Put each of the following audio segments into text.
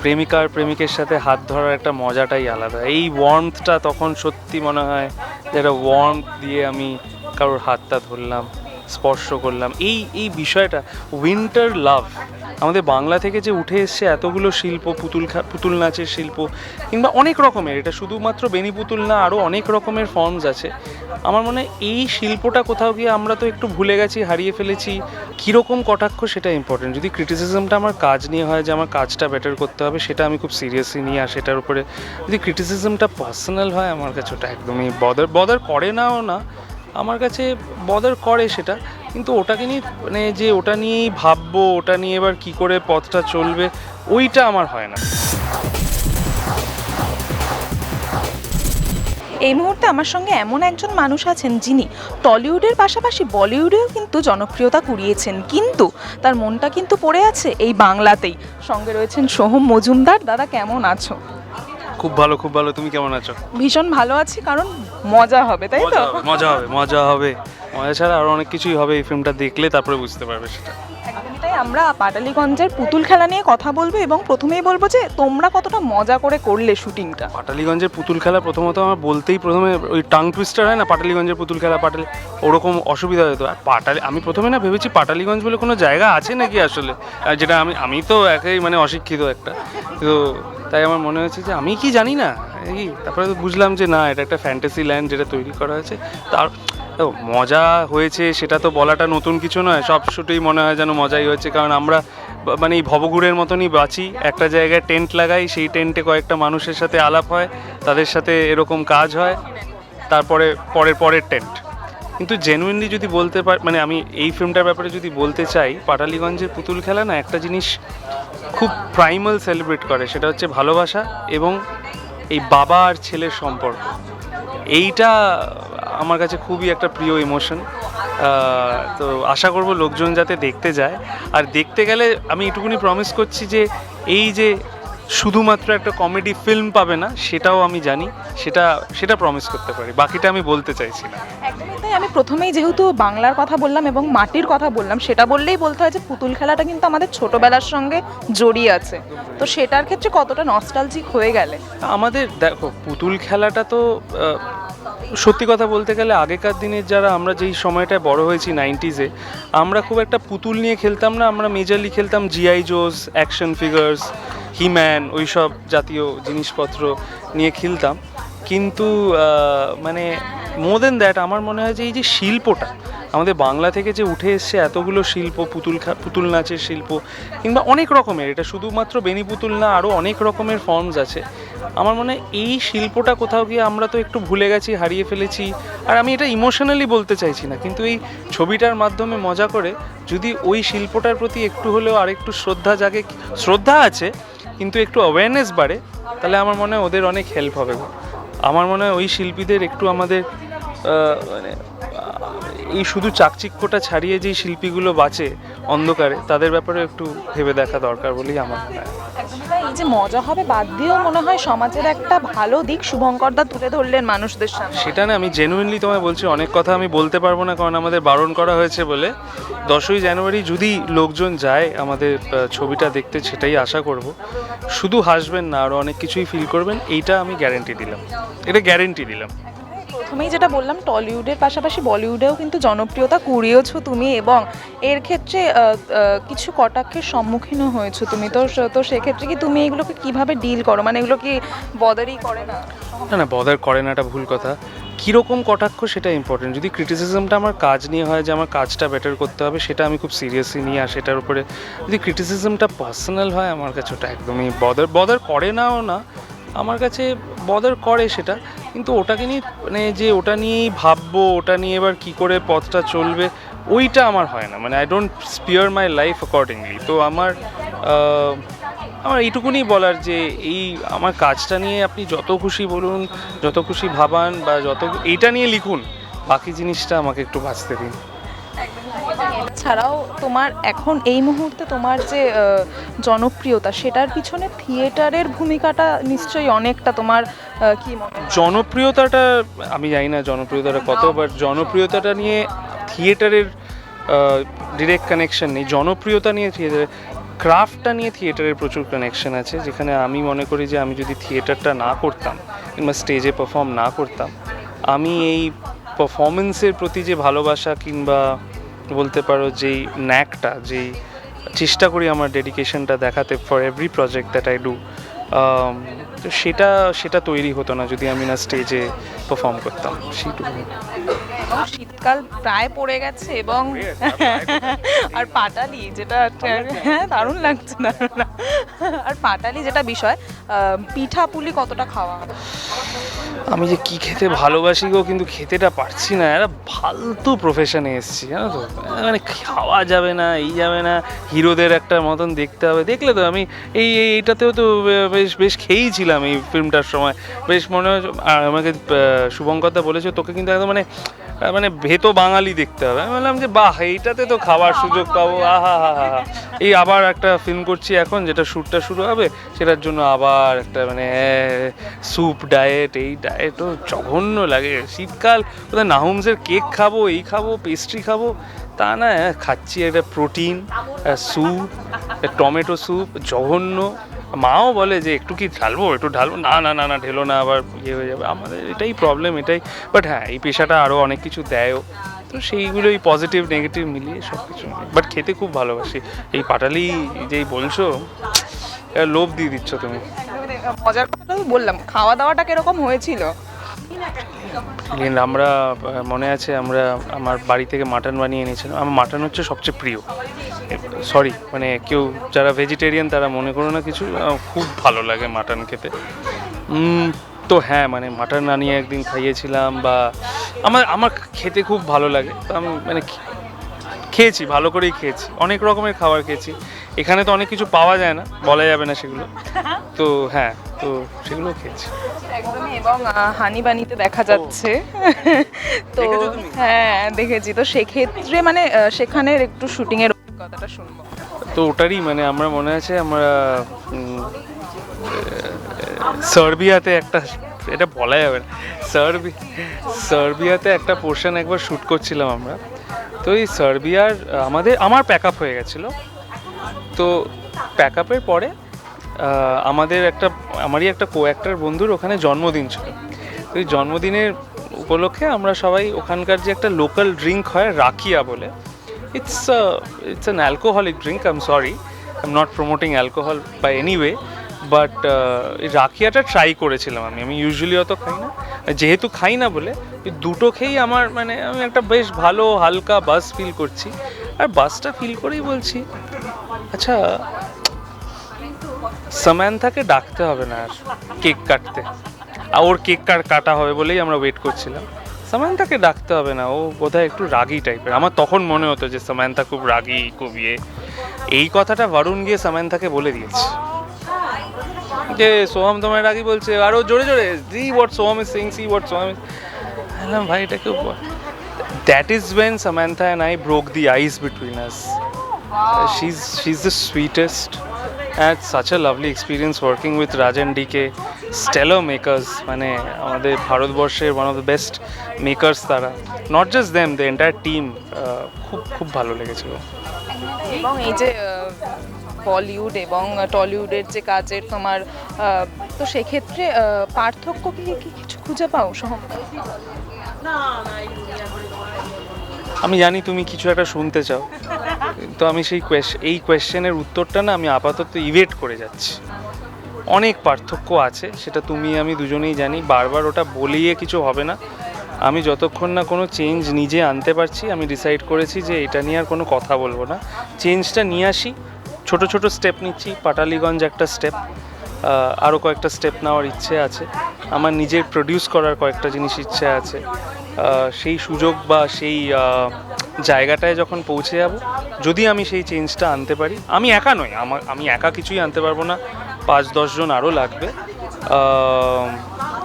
প্রেমিকার প্রেমিকের সাথে হাত ধরার একটা মজাটাই আলাদা। এই ওয়ার্মটা তখন সত্যি মনে হয় যে একটা ওয়ার্মথ দিয়ে আমি কারোর হাতটা ধরলাম, স্পর্শ করলাম। এই এই বিষয়টা উইন্টার লাভ আমাদের বাংলা থেকে যে উঠে এসছে এতগুলো শিল্প, পুতুল পুতুল নাচের শিল্প, কিংবা অনেক রকমের, এটা শুধুমাত্র বেনি পুতুল না আরও অনেক রকমের ফর্মস আছে। আমার মনে হয় এই শিল্পটা কোথাও গিয়ে আমরা তো একটু ভুলে গেছি, হারিয়ে ফেলেছি, কীরকম কটাক্ষ সেটা ইম্পর্টেন্ট যদি ক্রিটিসিজমটা আমার কাজ নিয়ে হয়, যে আমার কাজটা বেটার করতে হবে, সেটা আমি খুব সিরিয়াসলি নিই, আর সেটার উপরে যদি ক্রিটিসিজমটা পার্সোনাল হয়, আমার কাছে ওটা একদমই বদার বদার করে নাও না, আমার কাছে বদার করে সেটা। কিন্তু ওটাকে নিয়ে মানে যে ওটা নিয়েই ভাববো ওটা নিয়ে এবার কি করে পথটা চলবে ওইটা আমার হয় না। এই মুহূর্তে আমার সঙ্গে এমন একজন মানুষ আছেন যিনি টলিউডের পাশাপাশি বলিউডেও কিন্তু জনপ্রিয়তা কুড়িয়েছেন। কিন্তু তার মনটা কিন্তু পড়ে আছে এই বাংলাতেই। সঙ্গে রয়েছেন সোহম মজুমদার। দাদা কেমন আছো? খুব ভালো খুব ভালো। তুমি কেমন আছো? ভীষণ ভালো আছি কারণ মজা হবে তাই তো? মজা হবে মজা হবে মজা ছাড়া আরও অনেক কিছুই হবে এই ফিল্মটা দেখলে তারপরে বুঝতে পারবে সেটা। একদমই তাই আমরা পাটালিগঞ্জের পুতুল খেলা নিয়ে কথা বলব এবং প্রথমেই বলব যে তোমরা কতটা মজা করে করলে শুটিংটা। পাটালিগঞ্জের পুতুল খেলা প্রথমত আমার বলতেই প্রথমে ওই টাং টুইস্টার হয় না পাটালিগঞ্জের পুতুল খেলা পাটালি ওরকম অসুবিধা হতো। আর পাটালি আমি প্রথমে না ভেবেছি পাটালিগঞ্জ বলে কোনো জায়গা আছে নাকি আসলে? আর যেটা আমি আমি তো একাই মানে অশিক্ষিত একটা। তো তাই আমার মনে হয়েছে যে আমি কি জানি না এই তারপরে তো বুঝলাম যে না এটা একটা ফ্যান্টাসি ল্যান্ড যেটা তৈরি করা হয়েছে। তার দেখো, মজা হয়েছে সেটা তো বলাটা নতুন কিছু নয়। সব শুটেই মনে হয় যেন মজাই হয়েছে কারণ আমরা মানে এই ভবঘুরের মতনই বাঁচি। একটা জায়গায় টেন্ট লাগাই সেই টেন্টে কয়েকটা মানুষের সাথে আলাপ হয় তাদের সাথে এরকম কাজ হয় তারপরে পরের পরের টেন্ট। কিন্তু জেনুইনলি যদি বলতে পার মানে আমি এই ফিল্মটার ব্যাপারে যদি বলতে চাই পাটালিগঞ্জের পুতুল খেলা না একটা জিনিস খুব প্রাইমাল সেলিব্রেট করে সেটা হচ্ছে ভালোবাসা এবং এই বাবা আর ছেলের সম্পর্ক। এইটা আমার কাছে খুবই একটা প্রিয় ইমোশন তো আশা করব লোকজন যাতে দেখতে যায়। আর দেখতে গেলে আমি এটুকুনি প্রমিস করছি যে এই যে শুধুমাত্র একটা কমেডি ফিল্ম পাবে না সেটাও আমি জানি সেটা সেটা প্রমিস করতে পারি। বাকিটা আমি বলতে চাইছি না। একদমই তাই। আমি প্রথমেই যেহেতু বাংলার কথা বললাম এবং মাটির কথা বললাম সেটা বললেই বলতে হয় যে পুতুল খেলাটা কিন্তু আমাদের ছোটবেলার সঙ্গে জড়িয়ে আছে। তো সেটার ক্ষেত্রে কতটা নস্টালজিক হয়ে গেলে? আমাদের দেখো পুতুল খেলাটা তো সত্যি কথা বলতে গেলে আগেকার দিনের যারা আমরা যেই সময়টায় বড় হয়েছি নাইনটিজে, আমরা খুব একটা পুতুল নিয়ে খেলতাম না, আমরা মেজারলি খেলতাম জিআই জোস অ্যাকশন ফিগার্স হিম্যান ওই সব জাতীয় জিনিসপত্র নিয়ে খেলতাম। কিন্তু মানে মোর দেন দ্যাট আমার মনে হয় যে এই যে শিল্পটা আমাদের বাংলা থেকে যে উঠে এসছে এতগুলো শিল্প, পুতুল পুতুল নাচের শিল্প, কিংবা অনেক রকমের, এটা শুধুমাত্র বেনি পুতুল না আরও অনেক রকমের ফর্মস আছে। আমার মনে হয় এই শিল্পটা কোথাও গিয়ে আমরা তো একটু ভুলে গেছি, হারিয়ে ফেলেছি, আর আমি এটা ইমোশনালি বলতে চাইছি না, কিন্তু এই ছবিটার মাধ্যমে মজা করে যদি ওই শিল্পটার প্রতি একটু হলেও আরেকটু শ্রদ্ধা জাগে, শ্রদ্ধা আছে, কিন্তু একটু অ্যাওয়ারনেস বাড়ে, তাহলে আমার মনে হয় ওদের অনেক হেল্প হবে। আমার মনে হয় ওই শিল্পীদের একটু আমাদের মানে এই শুধু চাকচিক্যটা ছাড়িয়ে যেই শিল্পীগুলো বাঁচে অন্ধকারে তাদের ব্যাপারে একটু ভেবে দেখা দরকার বলেই আমার মনে হয়। এই যে মজা হবে বাদ দিয়েও মনে হয় সমাজের একটা ভালো দিক শুভঙ্করদা তুলে ধরলেন মানুষদের সামনে। সেটা না আমি জেনুইনলি তোমায় বলছি অনেক কথা আমি বলতে পারব না কারণ আমাদের বারণ করা হয়েছে বলে। দশই জানুয়ারি যদি লোকজন যায় আমাদের ছবিটা দেখতে সেটাই আশা করব। শুধু হাসবেন না আরও অনেক কিছুই ফিল করবেন এইটা আমি গ্যারেন্টি দিলাম। এটা গ্যারেন্টি দিলাম। প্রথমেই যেটা বললাম টলিউডের পাশাপাশি বলিউডেও কিন্তু জনপ্রিয়তা কুড়িয়েছো তুমি এবং এর ক্ষেত্রে কিছু কটাক্ষের সম্মুখীনও হয়েছো তুমি। তো তো সেক্ষেত্রে কি তুমি এগুলোকে কীভাবে ডিল করো? মানে এগুলো কি বদারই করে না? না না বদার করে না, এটা ভুল কথা। কীরকম কটাক্ষ সেটা ইম্পর্টেন্ট যদি ক্রিটিসিজমটা আমার কাজ নিয়ে হয়, যে আমার কাজটা বেটার করতে হবে, সেটা আমি খুব সিরিয়াসলি নিই, আর সেটার উপরে যদি ক্রিটিসিজমটা পার্সোনাল হয়, আমার কাছে ওটা একদমই বদার বদার করে নাও না। আমার কাছে বদার করে সেটা। কিন্তু ওটাকে নিয়ে মানে যে ওটা নিয়েই ভাববো, ওটা নিয়ে এবার কি করে পথটা চলবে, ওইটা আমার হয় না। মানে I don't spear my life accordingly তো আমার আমার এইটুকুনি বলার যে এই আমার কাজটা নিয়ে আপনি যত খুশি বলুন, যত খুশি ভাবান বা যত, এইটা নিয়ে লিখুন, বাকি জিনিসটা আমাকে একটু বাঁচতে দিন। ছাড়াও তোমার এখন এই মুহূর্তে তোমার যে জনপ্রিয়তা সেটার পিছনে থিয়েটারের ভূমিকাটা নিশ্চয়ই অনেকটা তোমার কি মনে জনপ্রিয়তাটা আমি জানি না জনপ্রিয়তাটা কত বাট জনপ্রিয়তাটা নিয়ে থিয়েটারের ডিরেক্ট কানেকশন নেই। জনপ্রিয়তা নিয়ে থিয়েটারে ক্রাফটটা নিয়ে থিয়েটারের প্রচুর কানেকশন আছে যেখানে আমি মনে করি যে আমি যদি থিয়েটারটা না করতাম কিংবা স্টেজে পারফর্ম না করতাম আমি এই পারফরমেন্সের প্রতি যে ভালোবাসা কিংবা বলতে পারো যেই ন্যাকটা, যেই চেষ্টা করি আমার ডেডিকেশনটা দেখাতে for every project that I do তো সেটা সেটা তৈরি হতো না যদি আমি না স্টেজে পারফর্ম করতাম, সেইটুকু। এবং শীতকাল প্রায় পড়ে গেছে এবং আর পাটালি যেটা হ্যাঁ দারুণ লাগছে না আর পাটালি যেটা বিষয় পিঠা পুলি কতটা খাওয়া আমি যে কি খেতে ভালোবাসি গো কিন্তু খেতেটা পারছি না। একটা ফালতু প্রফেশনে এসেছি জানো তো? মানে খাওয়া যাবে না এই যাবে না হিরোদের একটা মতন দেখতে হবে। দেখলে তো আমি এই এই- এইটাতেও তো বেশ বেশ খেয়েই ছিলাম এই ফিল্মটার সময়। বেশ মনে হয় আমাকে শুভঙ্করদা বলেছে তোকে কিন্তু একদম মানে মানে ভেতো বাঙালি দেখতে হবে। আমি বললাম যে বাহ এইটাতে তো খাওয়ার সুযোগ পাবো। আহা হা হা হা। এই আবার একটা ফিল্ম করছি এখন যেটা শ্যুটটা শুরু হবে সেটার জন্য আবার একটা মানে স্যুপ ডায়েট এই ডায়েটও জঘন্য লাগে। শীতকাল কোথায় নাহুমসের কেক খাব এই খাব পেস্ট্রি খাব? তা না হ্যাঁ, খাচ্ছি একটা প্রোটিন স্যুপ টমেটো স্যুপ জঘন্য। মাও বলে যে, একটু কি ঢালবো? একটু ঢালবো? না না না না, ঢেলো না, আবার ইয়ে হয়ে যাবে। আমাদের এটাই প্রবলেম এটাই। বাট হ্যাঁ এই পেশাটা আরও অনেক কিছু দেয়ও। তো সেইগুলোই পজিটিভ নেগেটিভ মিলিয়ে সব কিছু বাট খেতে খুব ভালোবাসি। এই পাটালি যেই বলছো লোভ দিয়ে দিচ্ছ তুমি। মজার কথা বললাম। খাওয়া দাওয়াটা কীরকম হয়েছিল? আমরা মনে আছে আমরা আমার বাড়ি থেকে মাটন বানিয়ে এনেছিলাম। আমার মাটন হচ্ছে সবচেয়ে প্রিয়। সরি মানে কেউ যারা ভেজিটেরিয়ান তারা মনে করো না কিছু খুব ভালো লাগে মাটন খেতে। তো হ্যাঁ মানে মাটন আনিয়ে একদিন খাইয়েছিলাম বা আমার আমার খেতে খুব ভালো লাগে। তো আমি মানে খেয়েছি, ভালো করেই খেয়েছি। অনেক রকমের খাবার খেয়েছি। এখানে তো অনেক কিছু পাওয়া যায় না, বলা যাবে না সেগুলো। তো হ্যাঁ তো সেগুলো খেয়েছি। একদমই এবং হানি বানিতে দেখা যাচ্ছে। তো? হ্যাঁ দেখেছি। তো সেক্ষেত্রে মানে সেখানের একটু শুটিং এর অভিজ্ঞতাটা শুনব। তো ওটারই মানে আমরা মনে আছে আমরা সার্বিয়াতে একটা এটা বলা যাবে না। সার্বি সার্বিয়াতে একটা পোর্শন একবার শ্যুট করছিলাম আমরা। তো এই সার্বিয়ার আমাদের আমার প্যাক আপ হয়ে গেছিল। তো প্যাক আপের পরে আমাদের একটা, আমারই একটা কো অ্যাক্টার বন্ধুর ওখানে জন্মদিন ছিল। তো এই জন্মদিনের উপলক্ষে আমরা সবাই ওখানকার যে একটা লোকাল ড্রিঙ্ক হয়, রাকিয়া বলে it's it's an alcoholic drink I am sorry I am not promoting alcohol by anyway but রাখিয়াটা try করেছিলাম আমি। আমি ইউজুয়ালি অত খাই না। যেহেতু খাই না বলে দুটো খেয়েই আমার মানে আমি একটা বেশ ভালো, হালকা বাস ফিল করছি। আর বাসটা ফিল করেই বলছি আচ্ছা সামান্থাকে ডাকতে হবে না আর, কেক কাটতে। আর ওর কেক কাটা হবে বলেই আমরা ওয়েট করছিলাম। সামান্থাকে ডাকতে হবে না, ও বোধহয় একটু রাগী টাইপের আমার তখন মনে হতো যে সামান্থা খুব রাগী, খুব ইয়ে। এই কথাটা বরুণ গিয়ে সামান্থাকে বলে দিয়েছে। যে সোহম তোমার রাগী বলছে, আরও জোরে জোরে জি what Soham is sing see what Soham is বললাম, ভাই, এটা কেউ that is when Samantha and I broke the ice between us she's she's the sweetest I had such a lovely experience working with Rajan DK stellar makers মানে আমাদের ভারতবর্ষের one of the best makers তারা। Not just them the entire team খুব খুব ভালো লেগেছিল। এবং এই যে বলিউড এবং টলিউডের যে কাজের তোমার তো সেক্ষেত্রে পার্থক্য কি কি কিছু খুঁজে পাও সহম আমি জানি তুমি কিছু একটা শুনতে চাও। তো আমি সেই এই কোয়েশ্চেনের উত্তরটা না আমি আপাতত ইভেট করে যাচ্ছি। অনেক পার্থক্য আছে, সেটা তুমি আমি দুজনেই জানি, বারবার ওটা বলিয়ে কিছু হবে না। আমি যতক্ষণ না কোনো চেঞ্জ নিজে আনতে পারছি, আমি ডিসাইড করেছি যে এটা নিয়ে আর কোনো কথা বলব না। চেঞ্জটা নিয়ে আসি, ছোট ছোট স্টেপ নিচ্ছি, পাটালিগঞ্জ একটা স্টেপ আরও কয়েকটা স্টেপ নেওয়ার ইচ্ছে আছে। আমার নিজের প্রডিউস করার কয়েকটা জিনিস ইচ্ছে আছে। সেই সুযোগ বা সেই জায়গাটায় যখন পৌঁছে যাব যদি আমি সেই চেঞ্জটা আনতে পারি আমি একা নই আমার আমি একা কিছুই আনতে পারব না পাঁচ দশজন আরও লাগবে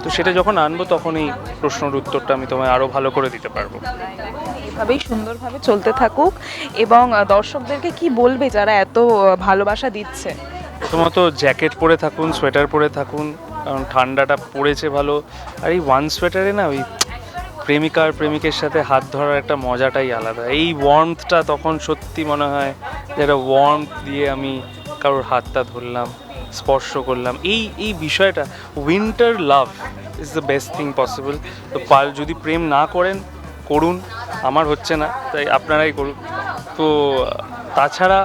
তো সেটা যখন আনব তখন এই প্রশ্নের উত্তরটা আমি তোমায় আরও ভালো করে দিতে পারব। এইভাবেই সুন্দরভাবে চলতে থাকুক এবং দর্শকদেরকে কি বলবে যারা এত ভালোবাসা দিচ্ছে? প্রথমত জ্যাকেট পরে থাকুন সোয়েটার পরে থাকুন কারণ ঠান্ডাটা পড়েছে ভালো আর এই ওয়ান সোয়েটারে না ওই প্রেমিকা আর প্রেমিকের সাথে হাত ধরার একটা মজাটাই আলাদা। এই ওয়ার্মথটা তখন সত্যি মনে হয় যে একটা ওয়ার্মথ দিয়ে আমি কারোর হাতটা ধরলাম, স্পর্শ করলাম। এই এই বিষয়টা winter love is the best thing possible তো পাল, যদি প্রেম না করেন, করুন, আমার হচ্ছে না, তাই আপনারাই করুন। তো তাছাড়া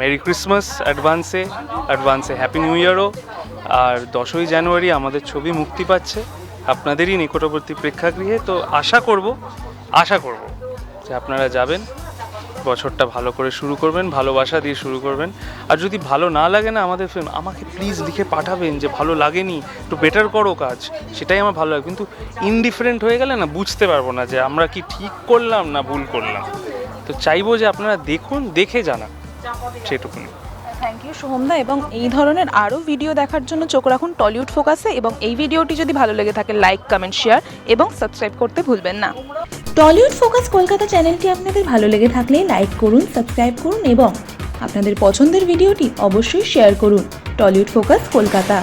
মেরি ক্রিসমাস অ্যাডভান্সে অ্যাডভান্সে হ্যাপি নিউ ইয়ারও আর দশই জানুয়ারি আমাদের ছবি মুক্তি পাচ্ছে। আপনাদেরই নিকটবর্তী প্রেক্ষাগৃহে, তো আশা করব আশা করব যে আপনারা যাবেন, বছরটা ভালো করে শুরু করবেন, ভালোবাসা দিয়ে শুরু করবেন। আর যদি ভালো না লাগে না আমাদের ফিল্ম আমাকে প্লিজ লিখে পাঠাবেন যে ভালো লাগেনি, একটু বেটার করো কাজ, সেটাই আমার ভালো লাগে। কিন্তু ইনডিফারেন্ট হয়ে গেলে না বুঝতে পারব না যে আমরা কি ঠিক করলাম না ভুল করলাম। তো চাইব যে আপনারা দেখুন, দেখে জানান, সেটুকুনি। থ্যাংক ইউ সোহমদা, এবং এই ধরনের আরও ভিডিও দেখার জন্য চোখ রাখুন টলিউড ফোকাসে এবং এই ভিডিওটি যদি ভালো লেগে থাকে লাইক কমেন্ট শেয়ার এবং সাবস্ক্রাইব করতে ভুলবেন না। টলিউড ফোকাস কলকাতা চ্যানেলটি আপনাদের ভালো লেগে থাকলে লাইক করুন সাবস্ক্রাইব করুন এবং আপনাদের পছন্দের ভিডিওটি অবশ্যই শেয়ার করুন। Tollywood focus Kolkata